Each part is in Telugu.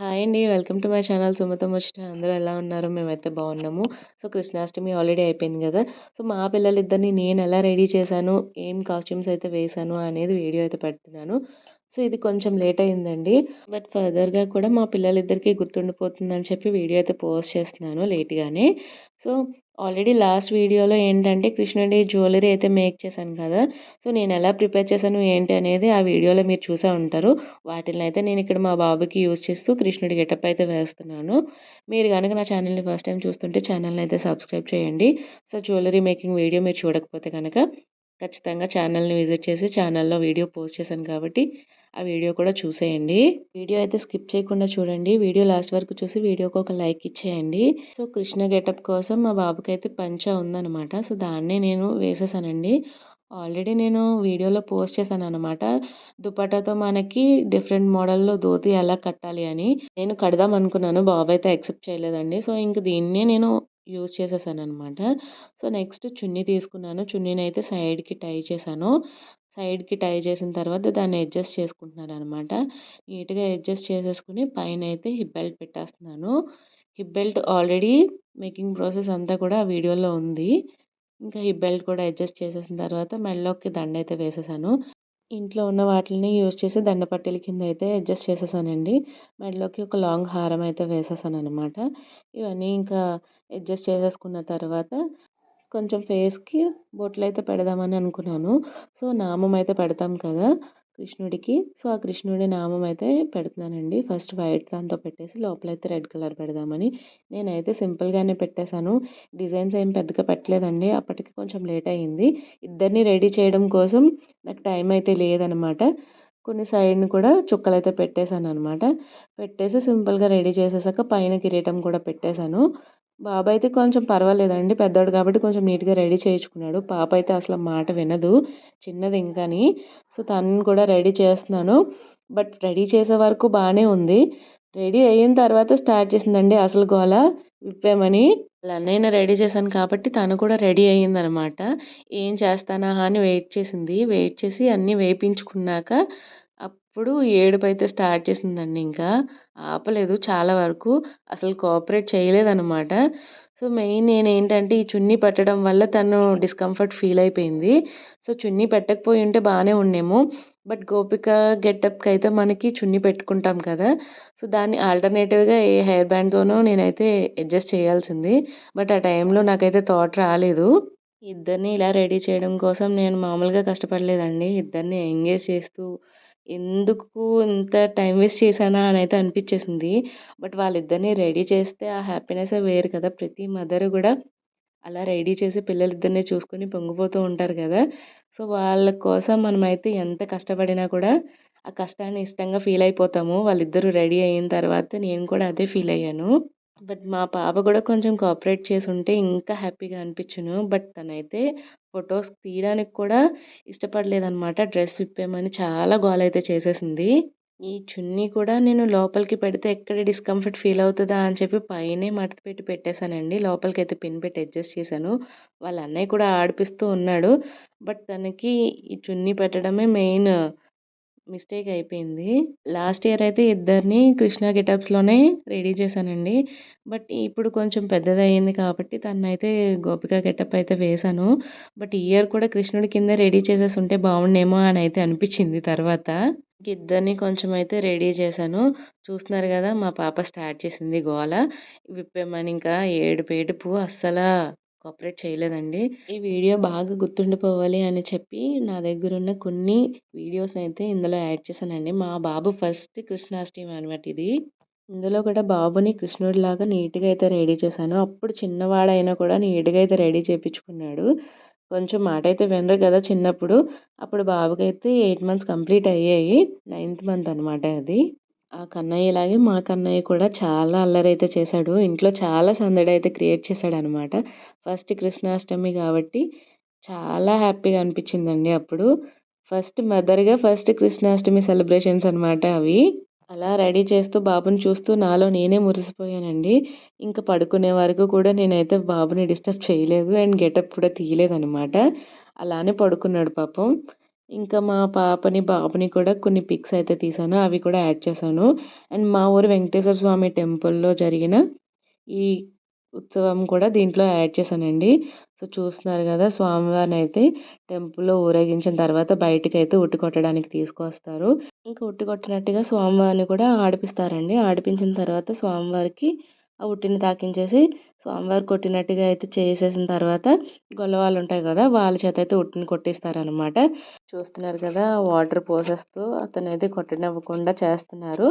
హాయ్ అండి. వెల్కమ్ టు మై ఛానల్ సుమతో ముచ్చట. అందరూ ఎలా ఉన్నారు? మేమైతే బాగున్నాము. సో, కృష్ణాష్టమి ఆల్రెడీ అయిపోయింది కదా సో, మా పిల్లలిద్దరిని ఎలా రెడీ చేశాను, ఏం కాస్ట్యూమ్స్ అయితే వేశాను అనేది వీడియో అయితే పెడుతున్నాను. సో, ఇది కొంచెం లేట్ అయిందండి. బట్ ఫర్దర్‌గా కూడా మా పిల్లలిద్దరికీ గుర్తుండిపోతుందని చెప్పి వీడియో అయితే పోస్ట్ చేస్తున్నాను లేట్‌గానే. సో, ఆల్రెడీ లాస్ట్ వీడియోలో ఏంటంటే కృష్ణుడి జ్యువెలరీ అయితే మేక్ చేశాను కదా! సో, నేను ఎలా ప్రిపేర్ చేశాను ఏంటి అనేది ఆ వీడియోలో మీరు చూసే ఉంటారు. వాటిని అయితే నేను ఇక్కడ మా బాబుకి యూజ్ చేస్తూ కృష్ణుడి గెటప్ అయితే వేస్తున్నాను. మీరు కనుక నా ఛానల్‌ని ఫస్ట్ టైం చూస్తుంటే ఛానల్‌ని అయితే సబ్స్క్రైబ్ చేయండి. సో, జ్యువెలరీ మేకింగ్ వీడియో మీరు చూడకపోతే కనుక ఖచ్చితంగా ఛానల్‌ని విజిట్ చేసి ఛానల్‌లో వీడియో పోస్ట్ చేశాను కాబట్టి ఆ వీడియో కూడా చూసేయండి. వీడియో అయితే స్కిప్ చేయకుండా చూడండి. వీడియో లాస్ట్ వరకు చూసి వీడియోకి ఒక లైక్ ఇచ్చేయండి. సో, కృష్ణ గెటప్ కోసం మా బాబుకి అయితే పంచ ఉందనమాట. సో, దాన్నే నేను వేసేసానండి. ఆల్రెడీ నేను వీడియోలో పోస్ట్ చేశాను అనమాట దుపట్టాతో మనకి డిఫరెంట్ మోడల్‌లో ధోతి ఎలా కట్టాలి అని. నేను కడదాం అనుకున్నాను. బాబు అయితే యాక్సెప్ట్ చేయలేదండి. సో, ఇంక దీన్నే నేను యూజ్ చేసేసాననమాట. సో, నెక్స్ట్ చున్నీ తీసుకున్నాను. చున్నీని అయితే సైడ్‌కి టై చేశాను. సైడ్‌కి టై చేసిన తర్వాత దాన్ని అడ్జస్ట్ చేసుకుంటున్నాననమాట. నీట్‌గా అడ్జస్ట్ పైన అయితే హిప్ బెల్ట్ పెట్టేస్తున్నాను. Hip belt already making process అంతా కూడా వీడియోలో ఉంది. ఇంకా హిప్ బెల్ట్ కూడా అడ్జస్ట్ చేసేసిన తర్వాత మెడలోకి దండైతే వేసేసాను. ఇంట్లో ఉన్న వాటిని యూజ్ చేసి దండ పట్టీల కింద అయితే అడ్జస్ట్ చేసేసానండి. మెడలోకి ఒక లాంగ్ హారం అయితే వేసేసాను అనమాట ఇవన్నీ ఇంకా అడ్జస్ట్ చేసేసుకున్న తర్వాత కొంచెం ఫేస్‌కి బొట్లు అయితే పెడదామని అనుకున్నాను. సో, నామం అయితే పెడతాం కదా! కృష్ణుడికి. సో, ఆ కృష్ణుడి నామం అయితే పెడుతున్నానండి. ఫస్ట్ వైట్ దాంతో పెట్టేసి లోపలైతే రెడ్ కలర్ పెడదామని. నేనైతే సింపుల్‌గానే పెట్టేశాను. డిజైన్స్ ఏం పెద్దగా పెట్టలేదండి. అప్పటికి కొంచెం లేట్ అయింది. ఇద్దరిని రెడీ చేయడం కోసం నాకు టైం అయితే లేదనమాట. కొన్ని సైడ్‌ని కూడా చుక్కలైతే పెట్టేశాననమాట. పెట్టేసి సింపుల్‌గా రెడీ చేసేసాక పైన కిరీటం కూడా పెట్టేశాను. బాబు అయితే కొంచెం పర్వాలేదండి. పెద్దోడు కాబట్టి కొంచెం నీట్‌గా రెడీ చేయించుకున్నాడు. పాప అయితే అసలు మాట వినదు. చిన్నది ఇంకాని. సో, తనని కూడా రెడీ చేస్తున్నాను. బట్ రెడీ చేసే వరకు బాగానే ఉంది. రెడీ అయిన తర్వాత స్టార్ట్ చేసిందండి అసలు గోల. విప్పేమని. వాళ్ళ రెడీ చేశాను కాబట్టి తను కూడా రెడీ అయిందనమాట. ఏం చేస్తానా అని వెయిట్ చేసింది. వెయిట్ చేసి అన్నీ వేపించుకున్నాక అప్పుడు ఏడుపైతే స్టార్ట్ చేసిందండి ఇంకా. ఆపలేదు చాలా వరకు. అసలు కోఆపరేట్ చేయలేదనమాట. సో, మెయిన్ నేనేంటంటే ఈ చున్నీ పెట్టడం వల్ల తను డిస్కంఫర్ట్ ఫీల్ అయిపోయింది. సో, చున్నీ పెట్టకపోయి ఉంటే బాగానే ఉండేమో. బట్ గోపిక గెటప్‌కి అయితే మనకి చున్నీ పెట్టుకుంటాం కదా! సో, దాన్ని ఆల్టర్‌నేటివ్‌గా ఏ హెయిర్ బ్యాండ్‌తోనో నేనైతే అడ్జస్ట్ చేయాల్సింది. బట్ ఆ టైంలో నాకైతే థాట్ రాలేదు. ఇద్దరిని ఇలా రెడీ చేయడం కోసం నేను మామూలుగా కష్టపడలేదండి. ఇద్దరిని ఎంగేజ్ చేస్తూ ఎందుకు ఇంత టైం వేస్ట్ చేశానా అని అయితే అనిపించేసింది. బట్ వాళ్ళిద్దరిని రెడీ చేస్తే ఆ హ్యాపీనెస్సే వేరు కదా! ప్రతి మదర్ కూడా అలా రెడీ చేసి పిల్లలిద్దరిని చూసుకొని పొంగిపోతూ ఉంటారు కదా! సో, వాళ్ళ కోసం మనమైతే ఎంత కష్టపడినా కూడా ఆ కష్టాన్ని ఇష్టంగా ఫీల్ అయిపోతాము. వాళ్ళిద్దరూ రెడీ అయిన తర్వాత నేను కూడా అదే ఫీల్ అయ్యాను. బట్ మా పాప కూడా కొంచెం కోఆపరేట్ చేసి ఉంటే ఇంకా హ్యాపీగా అనిపించును. బట్ తనైతే ఫొటోస్ తీయడానికి కూడా ఇష్టపడలేదనమాట. డ్రెస్ విప్పేయమని చాలా గోల్ అయితే చేసేసింది. ఈ చున్నీ కూడా నేను లోపలికి పెడితే ఎక్కడ డిస్కంఫర్ట్ ఫీల్ అవుతుందా అని చెప్పి పైనే మడత పెట్టి పెట్టేశానండి. అయితే పిన్ పెట్టి అడ్జస్ట్ చేశాను. వాళ్ళ అన్నయ్య కూడా ఆడిపిస్తూ ఉన్నాడు. బట్ తనకి ఈ చున్నీ పెట్టడమే మెయిన్ మిస్టేక్ అయిపోయింది. లాస్ట్ ఇయర్ అయితే ఇద్దరిని కృష్ణ గెటప్స్‌లోనే రెడీ చేశానండి. బట్ ఇప్పుడు కొంచెం పెద్దదయ్యింది కాబట్టి తననైతే గోపిక గెటప్ అయితే వేశాను. బట్ ఇయర్ కూడా కృష్ణుడి కింద రెడీ చేసేసి ఉంటే బాగుండేమో అని అయితే అనిపించింది తర్వాత. ఇద్దరిని కొంచెం అయితే రెడీ చేశాను. చూస్తున్నారు కదా! మా పాప స్టార్ట్ చేసింది గోల. విప్పేమని ఇంకా ఏడుపు ఏడుపు అస్సలు కోఆపరేట్ చేయలేదండి. ఈ వీడియో బాగా గుర్తుండిపోవాలి అని చెప్పి నా దగ్గర ఉన్న కొన్ని వీడియోస్‌నైతే ఇందులో యాడ్ చేశానండి. మా బాబు ఫస్ట్ కృష్ణాష్టమి అనమాట ఇది. ఇందులో కూడా బాబుని కృష్ణుడిలాగా నీట్‌గా అయితే రెడీ చేశాను. అప్పుడు చిన్నవాడైనా కూడా నీట్‌గా అయితే రెడీ చేయించుకున్నాడు కొంచెం మాట అయితే వినరు కదా చిన్నప్పుడు. అప్పుడు బాబుకైతే ఎయిట్ మంత్స్ కంప్లీట్ అయ్యాయి. నైన్త్ మంత్ అనమాట అది. ఆ కన్నయ్యలాగే మా కన్నయ్య కూడా చాలా అల్లరైతే చేశాడు. ఇంట్లో చాలా సందడి అయితే క్రియేట్ చేశాడనమాట. ఫస్ట్ కృష్ణాష్టమి కాబట్టి చాలా హ్యాపీగా అనిపించిందండి అప్పుడు. ఫస్ట్ మదర్‌గా ఫస్ట్ కృష్ణాష్టమి సెలబ్రేషన్స్ అనమాట అవి. అలా రెడీ చేస్తూ బాబుని చూస్తూ నాలో నేనే మురిసిపోయానండి. ఇంకా పడుకునే వరకు కూడా నేనైతే బాబుని డిస్టర్బ్ చేయలేదు. అండ్ గెటప్ కూడా తీయలేదనమాట. అలానే పడుకున్నాడు పాపం. ఇంకా మా పాపని, బాబుని కూడా కొన్ని పిక్స్ అయితే తీసాను అవి కూడా యాడ్ చేశాను. అండ్ మా ఊరు వెంకటేశ్వర స్వామి టెంపుల్‌లో జరిగిన ఈ ఉత్సవం కూడా దీంట్లో యాడ్ చేశానండి. సో, చూస్తున్నారు కదా స్వామివారిని అయితే టెంపుల్‌లో ఊరేగించిన తర్వాత బయటకు అయితే కొట్టడానికి తీసుకొస్తారు. ఇంకా ఉట్టుకొట్టినట్టుగా స్వామివారిని కూడా ఆడిపిస్తారండి. ఆడిపించిన తర్వాత స్వామివారికి ఆ ఉట్టిని తాకించేసి స్వామివారు కొట్టినట్టుగా అయితే చేసేసిన తర్వాత గొల్లవాళ్ళు ఉంటాయి కదా వాళ్ళ చేత అయితే ఉట్టిని కొట్టిస్తారనమాట చూస్తున్నారు కదా వాటర్ పోసేస్తూ అతనైతే కొట్టనివ్వకుండా చేస్తున్నారు.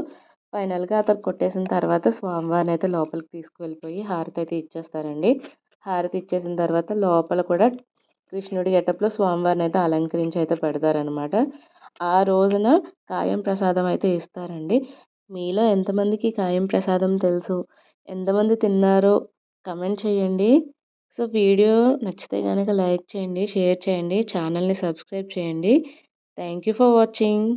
ఫైనల్గా అతను కొట్టేసిన తర్వాత స్వామివారిని అయితే లోపలికి తీసుకువెళ్ళిపోయి హారతి అయితే ఇచ్చేస్తారండి. హారతి ఇచ్చేసిన తర్వాత లోపల కూడా కృష్ణుడి గెటప్లో స్వామివారిని అయితే అలంకరించి అయితే పెడతారనమాట ఆ రోజున కాయం ప్రసాదం అయితే ఇస్తారండి. మీలో ఎంతమందికి కాయం ప్రసాదం తెలుసు? ఎంతమంది తిన్నారో కమెంట్ చేయండి. సో వీడియో నచ్చితే కనుక లైక్ చేయండి షేర్ చేయండి ఛానల్ని సబ్స్క్రైబ్ చేయండి. Thank you for watching.